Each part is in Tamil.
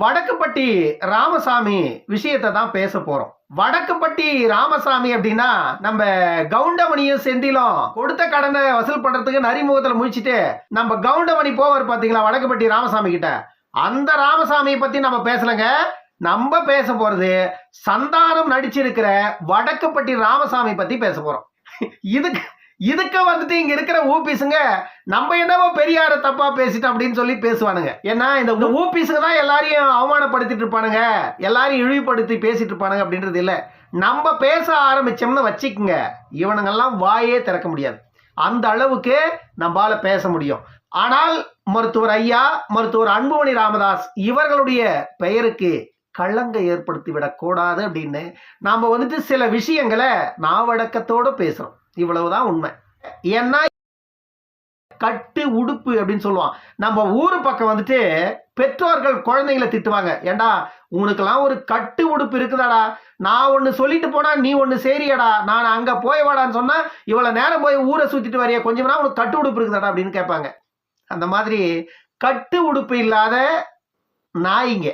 வடக்குப்பட்டி ராமசாமி விஷயத்தை தான் பேச போறோம். வடக்குப்பட்டி ராமசாமி அப்படின்னா நம்ம கவுண்டமணியும் செந்திலும் கொடுத்த கடனை வசூல் பண்றதுக்கு நரிமுகத்துல முடிச்சுட்டு நம்ம கவுண்டமணி போவார் பாத்தீங்களா வடக்குப்பட்டி ராமசாமி கிட்ட. அந்த ராமசாமியை பத்தி நம்ம பேசலங்க. நம்ம பேச போறது சந்தானம் நடிச்சிருக்கிற வடக்குப்பட்டி ராமசாமி பத்தி பேச போறோம். இதுக்கு இதுக்கு வந்துட்டு இங்க இருக்கிற ஊபிஸுங்க நம்ம என்னவோ பெரியார தப்பா பேசிட்டோம் அப்படின்னு சொல்லி பேசுவானுங்க. ஏன்னா இந்த ஊபிஸுங்க தான் எல்லாரையும் அவமானப்படுத்திட்டு இருப்பானுங்க. எல்லாரையும் இழிவுபடுத்தி பேசிட்டு இருப்பானுங்க அப்படின்றது இல்லை. நம்ம பேச ஆரம்பிச்சோம்னு வச்சுக்கோங்க. இவனுங்கெல்லாம் வாயே திறக்க முடியாது. அந்த அளவுக்கு நம்மால பேச முடியும். ஆனால் மருத்துவர் ஐயா மருத்துவர் அன்புமணி ராமதாஸ் இவர்களுடைய பெயருக்கு களங்க ஏற்படுத்தி விடக்கூடாது அப்படின்னு நாம் வந்துட்டு சில விஷயங்களை நாவடக்கத்தோடு பேசுகிறோம் இவ்வளவுதான் உண்மை. ஏன்னா கட்டு உடுப்பு அப்படின்னு சொல்லுவான். நம்ம ஊரு பக்கம் வந்துட்டு பெற்றோர்கள் குழந்தைங்களை திட்டுவாங்க. ஏண்டா உனக்கெல்லாம் ஒரு கட்டு உடுப்பு இருக்குதாடா? நான் ஒன்று சொல்லிட்டு போனா நீ ஒன்று சேரியடா. நான் அங்கே போய் வாடான்னு சொன்னா இவ்வளோ நேரம் போய் ஊரை சுற்றிட்டு வரைய? கொஞ்சம் நேரம் உனக்கு கட்டு உடுப்பு இருக்குதாடா அப்படின்னு கேட்பாங்க. அந்த மாதிரி கட்டு உடுப்பு இல்லாத நாய்ங்க.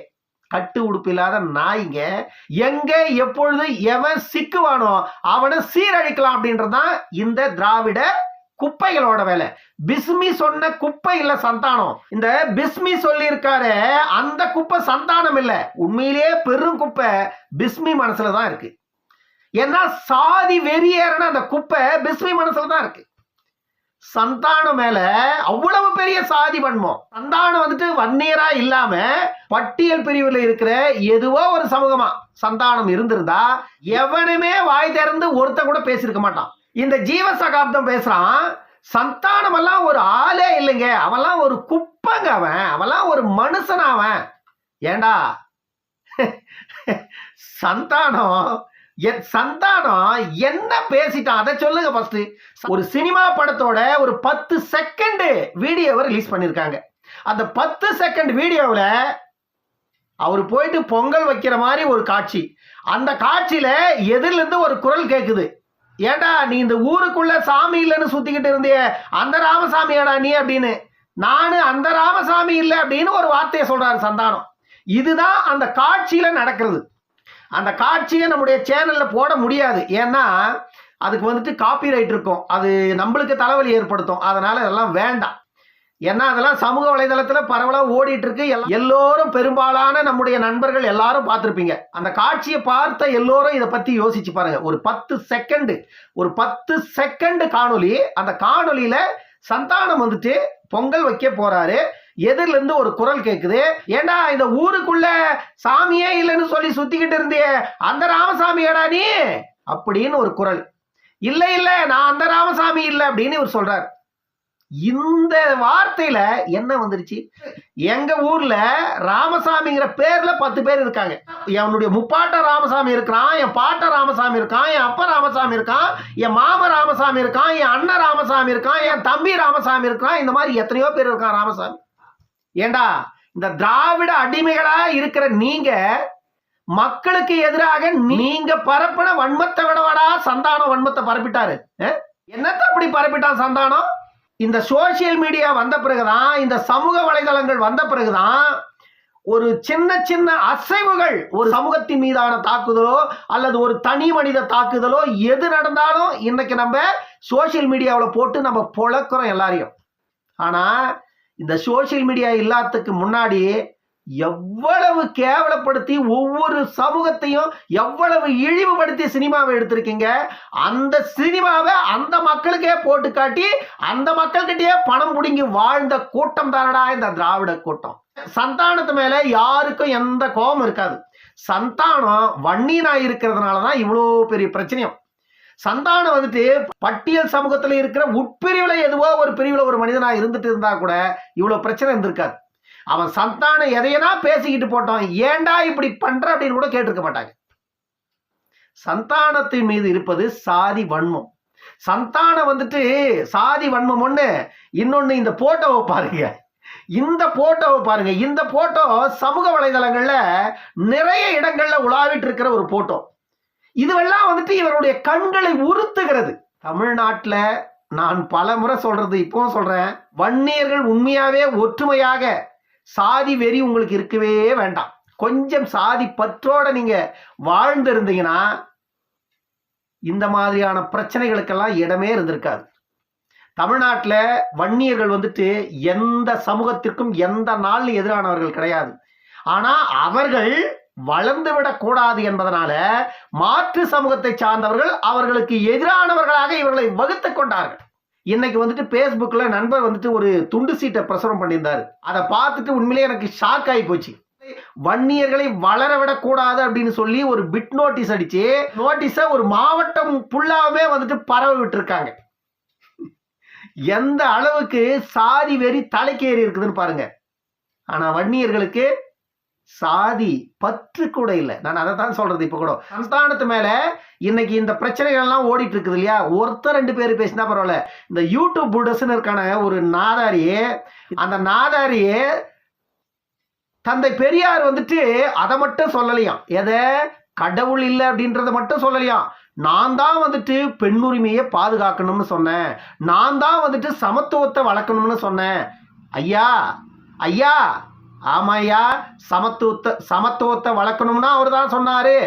கட்டு உடுப்பு இல்லாத நாய்ங்க எங்க எப்பொழுது எவன் சிக்குவானோ அவனை சீரழிக்கலாம் அப்படின்றதான் இந்த திராவிட குப்பைகளோட வேலை. பிஸ்மி சொன்ன குப்பை இல்ல சந்தானம். இந்த பிஸ்மி சொல்லியிருக்காரு அந்த குப்பை சந்தானம் இல்ல. உண்மையிலேயே பெரும் குப்பை பிஸ்மி மனசுல தான் இருக்கு. ஏன்னா சாதி வெறியேறன அந்த குப்பை பிஸ்மி மனசுல தான் இருக்கு. சந்தானம் மேல அவ்வளவு பெரிய சாதி வன்மம். சந்தானம் வந்துட்டு வன்னியரா இல்லாம பட்டியல் பிரிவுல இருக்கிற எதுவோ ஒரு சமூகமா சந்தானம் இருந்திருந்தா எவனுமே வாய் திறந்து ஒருத்த கூட பேசியிருக்க மாட்டான். இந்த ஜீவ சகாப்தம் பேசுறான் சந்தானம் எல்லாம் ஒரு ஆளே இல்லைங்க. அவெல்லாம் ஒரு குப்பங்க அவன். அவன்லாம் ஒரு மனுஷன் அவன். ஏண்டா? சந்தானம் என் சந்தானம் என்ன பேசிட்டான் அதை சொல்லுங்க ஃபர்ஸ்ட் ஒரு சினிமா படத்தோட ஒரு பத்து செகண்ட் வீடியோவை ரிலீஸ் பண்ணியிருக்காங்க அந்த பத்து செகண்ட் வீடியோவில் அவர் போயிட்டு பொங்கல் வைக்கிற மாதிரி ஒரு காட்சி. அந்த காட்சியில எதிரில இருந்து ஒரு குரல் கேட்குது ஏண்டா நீ இந்த ஊருக்குள்ள சாமி இல்லைன்னு சுத்திக்கிட்டு இருந்திய. அந்த ராமசாமியாடா நீ அப்படின்னு. நானு அந்த ராமசாமி இல்லை அப்படின்னு ஒரு வார்த்தையை சொல்றாரு சந்தானம். இதுதான் அந்த காட்சியில நடக்கிறது. அந்த காட்சியை நம்முடைய சேனலில் போட முடியாது. ஏன்னா அதுக்கு வந்துட்டு காப்பி ரைட் இருக்கும். அது நம்மளுக்கு தலைவலி ஏற்படுத்தும். அதனால் அதெல்லாம் வேண்டாம். ஏன்னா அதெல்லாம் சமூக வலைதளத்தில் பரவலாக ஓடிட்டு இருக்கு எல்லோரும் பெரும்பாலான நம்முடைய நண்பர்கள் எல்லாரும் பார்த்துருப்பீங்க. அந்த காட்சியை பார்த்த எல்லோரும் இதை பற்றி யோசிச்சு பாருங்க. ஒரு பத்து செகண்டு ஒரு பத்து செகண்டு காணொலி அந்த காணொலியில் சந்தானம் வந்துட்டு பொங்கல் வைக்க போறாரு. எதிரில இருந்து ஒரு குரல் கேக்குது. ஏண்டா இந்த ஊருக்குள்ள சாமியே இல்லைன்னு சொல்லி சுத்திக்கிட்டு இருந்தே? அந்த ராமசாமியாடா நீ? அப்படின்னு ஒரு குரல். இல்ல இல்ல நான் அந்த ராமசாமி இல்லை அப்படின்னு இவர் சொல்றாரு. இந்த வார்த்தையில என்ன வந்துருச்சு? எங்க ஊர்ல ராமசாமிங்கிற பேர்ல பத்து பேர் இருக்காங்க. என்னுடைய முப்பாட்ட ராமசாமி இருக்கிறான் என் பாட்ட ராமசாமி இருக்கான் என் அப்பா ராமசாமி இருக்கான் என் மாம ராமசாமி இருக்கான் என் அண்ணன் ராமசாமி இருக்கான் என் தம்பி ராமசாமி இருக்கான். இந்த மாதிரி எத்தனையோ பேர் இருக்கான் ராமசாமி. ஏண்டா இந்த திராவிட அடிமைகளா இருக்கிற நீங்க மக்களுக்கு எதிராக நீங்க பரப்பின வன்மத்தை விடவாடா சந்தானம் வன்மத்தை பரப்பிட்டாரு. என்னத்தை என்னத்த அப்படி பரப்பிட்டான் சந்தானம்? இந்த சோசியல் மீடியா வந்த பிறகுதான் இந்த சமூக வலைதளங்கள் வந்த பிறகுதான் ஒரு சின்ன சின்ன அசைவுகள் ஒரு சமூகத்தின் மீதான தாக்குதலோ அல்லது ஒரு தனி மனித தாக்குதலோ எது நடந்தாலும் இன்னைக்கு நம்ம சோசியல் மீடியாவில் போட்டு நம்ம பொழக்கிறோம் எல்லாரையும். ஆனால் இந்த சோசியல் மீடியா இல்லாததுக்கு முன்னாடி எவ்வளவு கேவலப்படுத்தி ஒவ்வொரு சமூகத்தையும் எவ்வளவு இழிவுபடுத்தி சினிமாவை எடுத்திருக்கீங்க? அந்த சினிமாவை அந்த மக்களுக்கே போட்டு காட்டி அந்த மக்கள்கிட்டயே பணம் பிடுங்கி வாழ்ந்த கூட்டம் தானடா இந்த திராவிட கூட்டம். சந்தானத்து மேல யாருக்கும் எந்த கோபம் இருக்காது. சந்தானம் வன்னியனா இருக்கிறதுனால தான் இவ்வளோ பெரிய பிரச்சனையும். சந்தானம் வந்துட்டு பட்டியல் சமூகத்தில் இருக்கிற உட்பிரிவில் எதுவோ ஒரு பிரிவில் ஒரு மனிதனாக இருந்துட்டு இருந்தா கூட இவ்வளோ பிரச்சனை இருந்திருக்காது. அவன் சந்தானம் எதையனா பேசிக்கிட்டு போட்டோம் ஏண்டா இப்படி பண்ற அப்படின்னு கூட கேட்டிருக்க மாட்டாங்க. சந்தானத்தின் மீது இருப்பது சாதி வன்மம். சந்தானம் வந்துட்டு சாதி வன்மம் ஒண்ணு இன்னொன்னு இந்த போட்டோவை பாருங்க. இந்த போட்டோவை பாருங்க. இந்த போட்டோ சமூக வலைதளங்கள்ல நிறைய இடங்கள்ல உலாவிட்டு இருக்கிற ஒரு போட்டோ. இதுவெல்லாம் வந்துட்டு இவருடைய கண்களை உறுத்துகிறது. தமிழ்நாட்டில் நான் பல முறை சொல்றது இப்பவும் சொல்றேன். வன்னியர்கள் உண்மையாவே ஒற்றுமையாக சாதி வெறி உங்களுக்கு இருக்கவே வேண்டாம். கொஞ்சம் சாதி பற்றோட நீங்க வாழ்ந்திருந்தீங்கன்னா இந்த மாதிரியான பிரச்சனைகளுக்கெல்லாம் இடமே இருந்திருக்காது. தமிழ்நாட்டில் வன்னியர்கள் வந்துட்டு எந்த சமூகத்திற்கும் எந்த நாள் எதிரானவர்கள் கிடையாது. ஆனால் அவர்கள் வளர்ந்து விடக்கூடாது என்பதனால மாற்று சமூகத்தை சார்ந்தவர்கள் அவர்களுக்கு எதிரானவர்களாக இவர்களை வகுத்து கொண்டார்கள். இன்னைக்கு வந்துட்டு ஃபேஸ்புக்கில் நண்பர் வந்துட்டு ஒரு துண்டு சீட்டை பிரசுரம் பண்ணியிருந்தார். அதை பார்த்துட்டு உண்மையிலேயே எனக்கு ஷாக் ஆகி போச்சு. வன்னியர்களை வளர விடக்கூடாது அப்படின்னு சொல்லி ஒரு பிட் நோட்டீஸ் அடிச்சு நோட்டீஸை ஒரு மாவட்டம் ஃபுல்லாகவே வந்துட்டு பரவ விட்டுருக்காங்க. எந்த அளவுக்கு சாதி வெறி தலைக்கேறி இருக்குதுன்னு பாருங்க. ஆனால் வன்னியர்களுக்கு சாதி பற்று கூட இல்லை நான் அதை தான் சொல்றது இப்போ கூட. சந்தானத்து மேல இன்னைக்கு இந்த பிரச்சனைகள் எல்லாம் ஓடிட்டு இருக்குது இல்லையா? ஒருத்தர் ரெண்டு பேர் பேசினா பரவாயில்ல. இந்த யூடியூப் புல்டஸ்ன்னு இருக்கான ஒரு நாதாரியே அந்த நாதாரியே தந்தை பெரியார் வந்துட்டு அதை மட்டும் சொல்லலையாம். எதை? கடவுள் இல்லை அப்படின்றத மட்டும் சொல்லலையாம். நான் தான் வந்துட்டு பெண்ணுரிமையை பாதுகாக்கணும்னு சொன்னேன். நான் தான் வந்துட்டு சமத்துவத்தை வளர்க்கணும்னு சொன்னேன். ஐயா ஐயா ஆமா ஐயா சமத்துவத்தை சமத்துவத்தை வளர்க்கணும்னா அவர் தான் சொன்னாரு.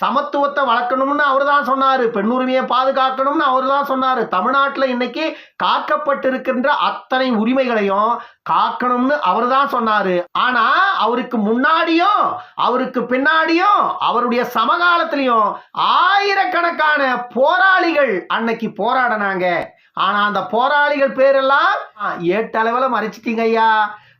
சமத்துவத்தை வளர்க்கணும்னு அவர் தான் சொன்னாரு. பெண்ணுரிமையை பாதுகாக்கணும்னு அவர் தான் சொன்னாரு. தமிழ்நாட்டில் இன்னைக்கு காக்கப்பட்டிருக்கின்ற அத்தனை உரிமைகளையும் காக்கணும்னு அவர் தான் சொன்னாரு. ஆனா அவருக்கு முன்னாடியும் அவருக்கு பின்னாடியும் அவருடைய சமகாலத்திலையும் ஆயிரக்கணக்கான போராளிகள் அன்னைக்கு போராடினாங்க. ஆனா அந்த போராளிகள் பேரெல்லாம் ஏட்டளவில் மறைச்சிட்டீங்க ஐயா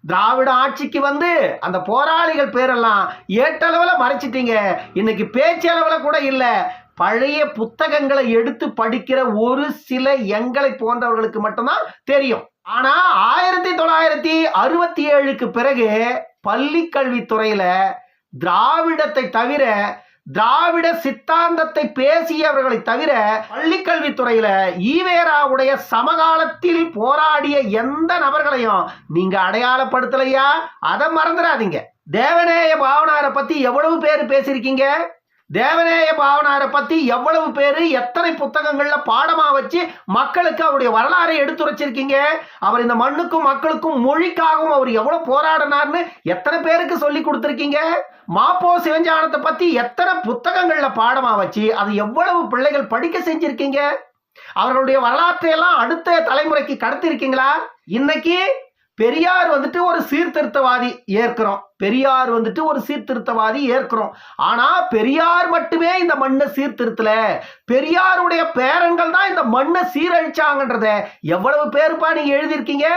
திராவிட ஆட்சிக்கு வந்து அந்த போராளிகள் பேரெல்லாம் ஏட்டளவில் மறைச்சிட்டீங்க. இன்னைக்கு பேச்சளவில் கூட இல்லை. பழைய புத்தகங்களை எடுத்து படிக்கிற ஒரு சில எங்களை போன்றவர்களுக்கு மட்டும்தான் தெரியும். ஆனா ஆயிரத்தி தொள்ளாயிரத்தி அறுபத்தி ஏழுக்கு பிறகு பள்ளி கல்வித்துறையில திராவிடத்தை தவிர திராவிட சித்தாந்தத்தை பேசியவர்களை தவிர பள்ளிக்கல்வித்துறையில ஈவேராவுடைய சமகாலத்தில் போராடிய எந்த நபர்களையும் நீங்க அடையாளப்படுத்தலையா? அதை மறந்துடாதீங்க. தேவநேய பாவனாரை பத்தி எவ்வளவு பேர் பேசியிருக்கீங்க? தேவநேய பாவனாரை பத்தி எவ்வளவு பேரு எத்தனை புத்தகங்கள்ல பாடமா வச்சு மக்களுக்கு அவருடைய வரலாறை எடுத்துரைச்சிருக்கீங்க? அவர் இந்த மண்ணுக்கும் மக்களுக்கும் மொழிக்காகவும் அவர் எவ்வளவு போராடினார்னு எத்தனை பேருக்கு சொல்லி கொடுத்துருக்கீங்க? மாப்போ சிவஞானத்தை பத்தி எத்தனை புத்தகங்கள்ல பாடமா வச்சு அது எவ்வளவு பிள்ளைகள் படிக்க செஞ்சிருக்கீங்க? அவர்களுடைய வரலாற்றையெல்லாம் அடுத்த தலைமுறைக்கு கடத்திருக்கீங்களா இன்னைக்கு பெரியார் வந்துட்டு ஒரு சீர்திருத்தவாதி ஏற்கிறோம். பெரியார் வந்துட்டு ஒரு சீர்திருத்தவாதி ஏற்கிறோம். ஆனா பெரியார் மட்டுமே இந்த மண்ணை சீர்திருத்தல. பெரியாருடைய பேரன்கள் தான் இந்த மண்ணை சீரழிச்சாங்கன்றத எவ்வளவு பேருப்பா நீங்க எழுதியிருக்கீங்க?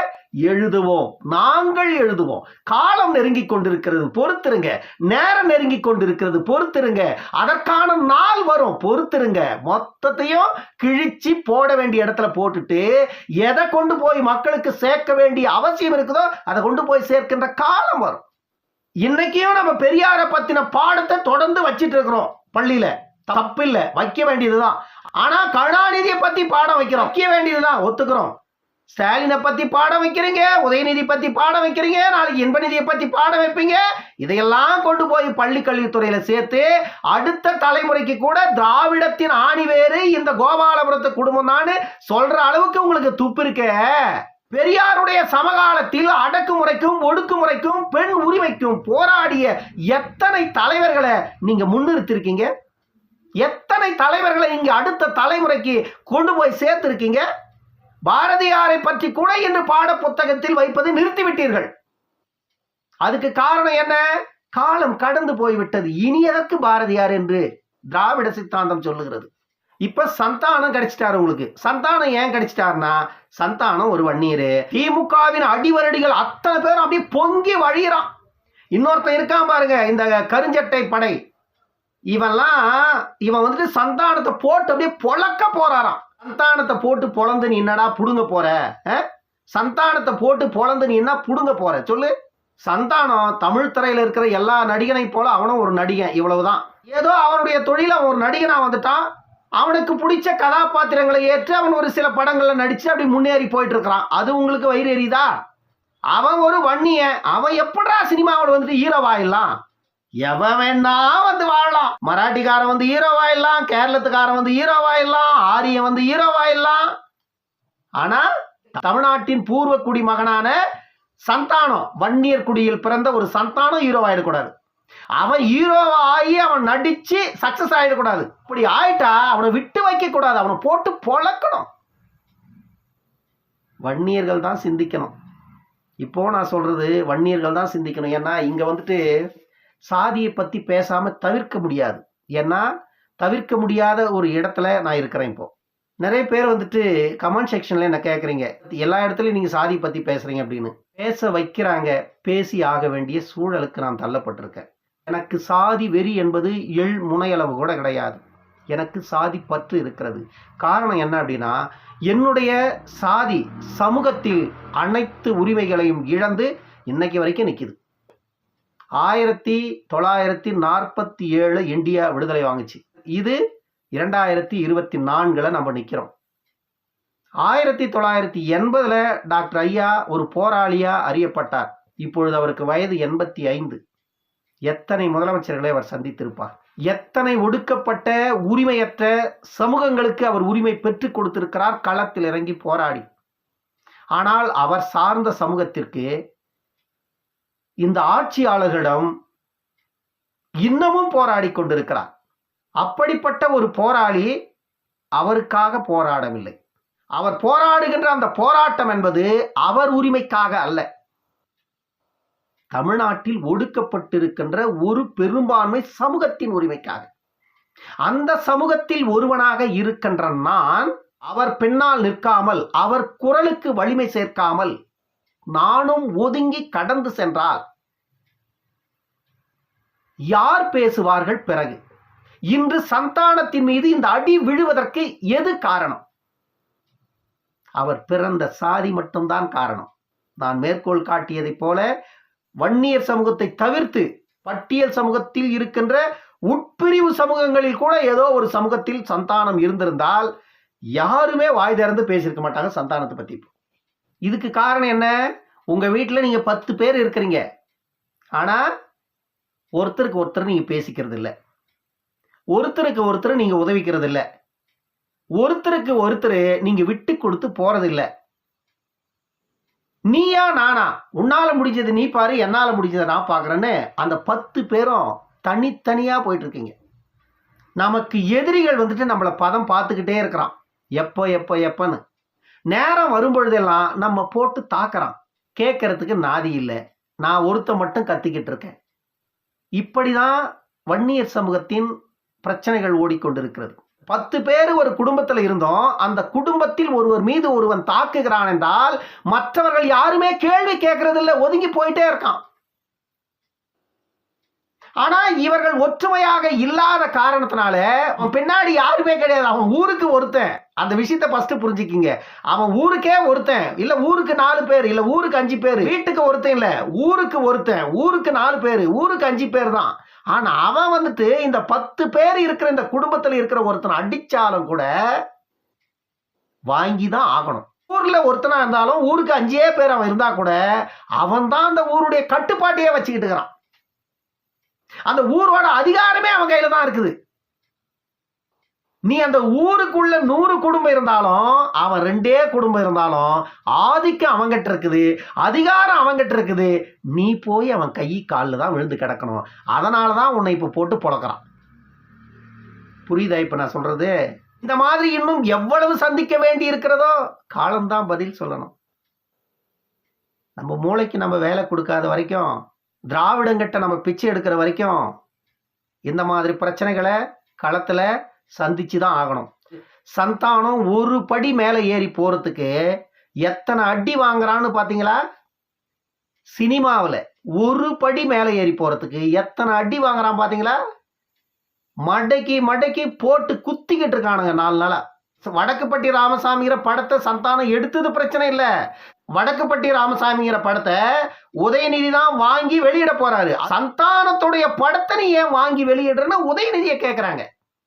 எழுதுவோம். நாங்கள் எழுதுவோம். காலம் நெருங்கி கொண்டிருக்கிறது பொறுத்திருங்க. நேரம் நெருங்கி கொண்டிருக்கிறது பொறுத்திருங்க. அதற்கான நாள் வரும் பொறுத்திருங்க. மொத்தத்தையும் கிழிச்சு போட வேண்டிய இடத்துல போட்டுட்டு எதை கொண்டு போய் மக்களுக்கு சேர்க்க வேண்டிய அவசியம் இருக்குதோ அதை கொண்டு போய் சேர்க்கின்ற காலம் வரும். இன்னைக்கும் நம்ம பெரியாரை பத்தின பாடத்தை தொடர்ந்து வச்சிட்டு இருக்கிறோம் பள்ளியில. தப்பில்லை வைக்க வேண்டியதுதான். ஆனா கருணாநிதியை பத்தி பாடம் வைக்கிறோம். வைக்க வேண்டியதுதான் ஒத்துக்கிறோம். ஸ்டாலினை பத்தி பாடம் வைக்கிறீங்க உதயநிதி பத்தி பாடம் வைக்கிறீங்க நாளைக்கு இன்பநிதியை பத்தி பாடம் வைப்பீங்க. இதையெல்லாம் கொண்டு போய் பள்ளி கல்வித்துறையில சேர்த்து அடுத்த தலைமுறைக்கு கூட திராவிடத்தின் ஆணிவேறு இந்த கோபாலபுரத்து குடும்பம் தான் சொல்ற அளவுக்கு உங்களுக்கு துப்பு இருக்கே. பெரியாருடைய சமகாலத்தில் அடக்குமுறைக்கும் ஒடுக்குமுறைக்கும் பெண் உரிமைக்கும் போராடிய எத்தனை தலைவர்களை நீங்க முன்னிறுத்திருக்கீங்க? எத்தனை தலைவர்களை இங்க அடுத்த தலைமுறைக்கு கொண்டு போய் சேர்த்திருக்கீங்க? பாரதியாரை பற்றி கூட இன்று பாட புத்தகத்தில் வைப்பதை நிறுத்திவிட்டீர்கள். அதுக்கு காரணம் என்ன? காலம் கடந்து போய்விட்டது. இனி எதற்கு பாரதியார் என்று திராவிட சித்தாந்தம் சொல்லுகிறது. இப்ப சந்தானம் கிடைச்சிட்டாரு உங்களுக்கு. சந்தானம் ஏன் கிடைச்சிட்டாருன்னா சந்தானம் ஒரு வன்னியர். திமுகவின் அடிவரடிகள் அத்தனை பேரும் அப்படியே பொங்கி வழியிறான். இன்னொருத்தன் இருக்கான் பாருங்க இந்த கருஞ்சட்டை படை. இவன்லாம் இவன் வந்துட்டு சந்தானத்தை போட்டு அப்படியே பொழக்க போறாராம். சந்தானத்தை போட்டு பொழந்து நீ என்னடா புடுங்க போற? சந்தானத்தை போட்டு பொழந்து நீ என்ன புடுங்க போற? சொல்லு. சந்தானம் தமிழ் திரையில் இருக்கிற எல்லா நடிகனை போல அவனும் ஒரு நடிகன் இவ்வளவுதான். ஏதோ அவனுடைய தொழில அவன் ஒரு நடிகனா வந்துட்டான். அவனுக்கு பிடிச்ச கதாபாத்திரங்களை ஏற்று அவன் ஒரு சில படங்கள்ல நடிச்சு அப்படி முன்னேறி போயிட்டு இருக்கிறான் அது உங்களுக்கு வயிறு எரியுதா? அவன் ஒரு வன்னிய அவன் எப்படா சினிமாவில் வந்துட்டு ஹீரோவாயிடலாம் எவன் வேணா வந்து வாழலாம். மராட்டிக்காரன் வந்து ஹீரோவாயிடலாம் கேரளத்துக்காரன் வந்து ஹீரோவாயிடலாம் ஆரியன் வந்து ஹீரோவாயிடலாம் ஆனா தமிழ்நாட்டின் பூர்வ குடி மகனான சந்தானம் வன்னியர் குடியில் பிறந்த ஒரு சந்தானம் ஹீரோவாயிடக்கூடாது அவன் ஹீரோவா ஆகி அவன் நடிச்சு சக்சஸ் ஆயிடக்கூடாது. இப்படி ஆயிட்டா அவனை விட்டு வைக்க கூடாது அவனை போட்டு பொழக்கணும். வன்னியர்கள் தான் சிந்திக்கணும். இப்போ நான் சொல்றது வன்னியர்கள் தான் சிந்திக்கணும். ஏன்னா இங்க வந்துட்டு சாதியை பற்றி பேசாமல் தவிர்க்க முடியாது. ஏன்னா தவிர்க்க முடியாத ஒரு இடத்துல நான் இருக்கிறேன் இப்போது நிறைய பேர் வந்துட்டு கமெண்ட் செக்ஷனில் என்ன கேட்குறீங்க எல்லா இடத்துலையும் நீங்கள் சாதியை பற்றி பேசுறீங்க அப்படின்னு. பேச வைக்கிறாங்க பேசி ஆக வேண்டிய சூழலுக்கு நான் தள்ளப்பட்டிருக்கேன். எனக்கு சாதி வெறி என்பது எள் முனையளவு கூட கிடையாது. எனக்கு சாதி பற்று இருக்கிறது. காரணம் என்ன அப்படின்னா என்னுடைய சாதி சமூகத்தில் அனைத்து உரிமைகளையும் இழந்து இன்னைக்கு வரைக்கும் நிற்கிது ஆயிரத்தி தொள்ளாயிரத்தி நாற்பத்தி ஏழு இந்தியா விடுதலை வாங்குச்சு. இது இரண்டாயிரத்தி இருபத்தி நான்கில் நம்ம நிற்கிறோம் ஆயிரத்தி தொள்ளாயிரத்தி எண்பதில் டாக்டர் ஐயா ஒரு போராளியாக அறியப்பட்டார். இப்பொழுது அவருக்கு வயது எண்பத்தி ஐந்து. எத்தனை முதலமைச்சர்களை அவர் சந்தித்திருப்பார்? எத்தனை ஒடுக்கப்பட்ட உரிமையற்ற சமூகங்களுக்கு அவர் உரிமை பெற்றுக் கொடுத்திருக்கிறார்? களத்தில் இறங்கி போராடி. ஆனால் அவர் சார்ந்த சமூகத்திற்கு இந்த ஆட்சியாளர்களிடம் இன்னமும் போராடி கொண்டிருக்கிறார். அப்படிப்பட்ட ஒரு போராளி அவருக்காக போராடவில்லை. அவர் போராடுகின்ற அந்த போராட்டம் என்பது அவர் உரிமைக்காக அல்ல. தமிழ்நாட்டில் ஒடுக்கப்பட்டிருக்கின்ற ஒரு பெரும்பான்மை சமூகத்தின் உரிமைக்காக. அந்த சமூகத்தில் ஒருவனாக இருக்கின்ற நான் அவர் பின்னால் நிற்காமல் அவர் குரலுக்கு வலிமை சேர்க்காமல் நானும் ஒதுங்கி கடந்து சென்றால் யார் பேசுவார்கள் பிறகு? இன்று சந்தானத்தின் மீது இந்த அடி விழுவதற்கு எது காரணம்? அவர் பிறந்த சாதி மட்டும்தான் காரணம். நான் மேற்கோள் காட்டியதைப் போல வன்னியர் சமூகத்தை தவிர்த்து பட்டியல் சமூகத்தில் இருக்கின்ற உட்பிரிவு சமூகங்களில் கூட ஏதோ ஒரு சமூகத்தில் சந்தானம் இருந்திருந்தால் யாருமே வாய் திறந்து பேசியிருக்க மாட்டாங்க சந்தானத்தை பத்தி இதுக்கு காரணம் என்ன? உங்கள் வீட்டில் நீங்கள் பத்து பேர் இருக்கிறீங்க. ஆனால் ஒருத்தருக்கு ஒருத்தர் நீங்கள் பேசிக்கிறது இல்லை ஒருத்தருக்கு ஒருத்தர் நீங்கள் உதவிக்கிறது இல்லை ஒருத்தருக்கு ஒருத்தர் நீங்கள் விட்டு கொடுத்து போகிறதில்ல நீயா நானா? உன்னால் முடிஞ்சது நீ பாரு என்னால் முடிஞ்சதை நான் பார்க்கறேன்னு அந்த பத்து பேரும் தனித்தனியாக போயிட்டுருக்கீங்க. நமக்கு எதிரிகள் வந்துட்டு நம்மளை பதம் பார்த்துக்கிட்டே இருக்கிறான். எப்போ எப்போ எப்போன்னு. நேரம் வரும்பொழுதெல்லாம் நம்ம போட்டு தாக்குறான். கேட்கறதுக்கு நாதி இல்லை. நான் ஒருத்த மட்டும் கத்திக்கிட்டு இருக்கேன். இப்படிதான் வன்னியர் சமூகத்தின் பிரச்சனைகள் ஓடிக்கொண்டிருக்கிறது. பத்து பேர் ஒரு குடும்பத்தில் இருந்தோம். அந்த குடும்பத்தில் ஒருவர் மீது ஒருவன் தாக்குகிறான் என்றால் மற்றவர்கள் யாருமே கேள்வி கேட்கறதில்ல. ஒதுங்கி போயிட்டே இருக்கான். ஆனால் இவர்கள் ஒற்றுமையாக இல்லாத காரணத்தினால அவன் பின்னாடி யாருமே கிடையாது. அவன் ஊருக்கு ஒருத்தன். அந்த விஷயத்த ஃபர்ஸ்ட் புரிஞ்சுக்கிங்க. அவன் ஊருக்கே ஒருத்தன். இல்ல ஊருக்கு நாலு பேர் இல்ல ஊருக்கு அஞ்சு பேர். வீட்டுக்கு ஒருத்தன் இல்ல ஊருக்கு ஒருத்தன். ஊருக்கு நாலு பேர் ஊருக்கு அஞ்சு பேர் தான். ஆனால் அவன் வந்துட்டு இந்த பத்து பேர் இருக்கிற இந்த குடும்பத்தில் இருக்கிற ஒருத்தன் அடித்தாலும் கூட வாங்கி தான் ஆகணும். ஊரில் ஒருத்தனாக இருந்தாலும் ஊருக்கு அஞ்சே பேர் அவன் இருந்தால் கூட அவன் தான் அந்த ஊருடைய கட்டுப்பாட்டையே வச்சுக்கிட்டு இருக்கிறான். அந்த ஊரோட அதிகாரமே அவன் கையில தான் இருக்குது. நீ அந்த ஊருக்குள்ள நூறு குடும்பம் இருந்தாலும் அவன் ரெண்டே குடும்பம் இருந்தாலும் ஆதிக்கம் அவங்கிட்ட இருக்குது அதிகாரம் அவங்கிட்ட இருக்குது. நீ போய் அவன் கை காலில் தான் விழுந்து கிடக்கணும். அதனால தான் உன்னை இப்போ போட்டு புழக்கிறான். புரியுதா? இப்போ நான் சொல்றது? இந்த மாதிரி இன்னும் எவ்வளவு சந்திக்க வேண்டி இருக்கிறதோ காலம்தான் பதில் சொல்லணும். நம்ம மூளைக்கு நம்ம வேலை கொடுக்காத வரைக்கும் திராவிடங்கிட்ட நம்ம பிச்சை எடுக்கிற வரைக்கும் இந்த மாதிரி பிரச்சனைகளை களத்தில் சந்திச்சு தான் ஆகணும். சந்தானம் ஒரு படி மேலே ஏறி போகிறதுக்கு எத்தனை அடி வாங்குறான்னு பார்த்தீங்களா சினிமாவில் ஒரு படி மேலே ஏறி போகிறதுக்கு எத்தனை அடி வாங்குறான் பார்த்தீங்களா மடக்கி மடக்கி போட்டு குத்திக்கிட்டு இருக்கானுங்க நாலு நாளாக வடக்குப்பட்டி ராமசாமிங்கிற படத்தை சந்தானம் எடுத்தது பிரச்சனை இல்லை. வடக்குப்பட்டி ராமசாமிங்கிற படத்தை உதயநிதி தான் வாங்கி வெளியிட போறாரு. சந்தானத்துடைய படத்தை நீ ஏன் வாங்கி வெளியிடுறன்னு உதயநிதியை கேட்குறாங்க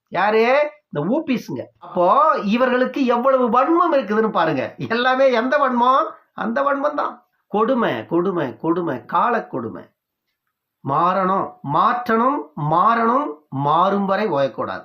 யாரு? இந்த ஊபிஸுங்க. அப்போ இவர்களுக்கு எவ்வளவு வன்மம் இருக்குதுன்னு பாருங்க. எல்லாமே எந்த வன்மம்? அந்த வன்மம் தான். கொடுமை கொடுமை கொடுமை கால கொடுமை. மாறணும் மாற்றணும் மாறணும் மாறும் வரை ஓயக்கூடாது.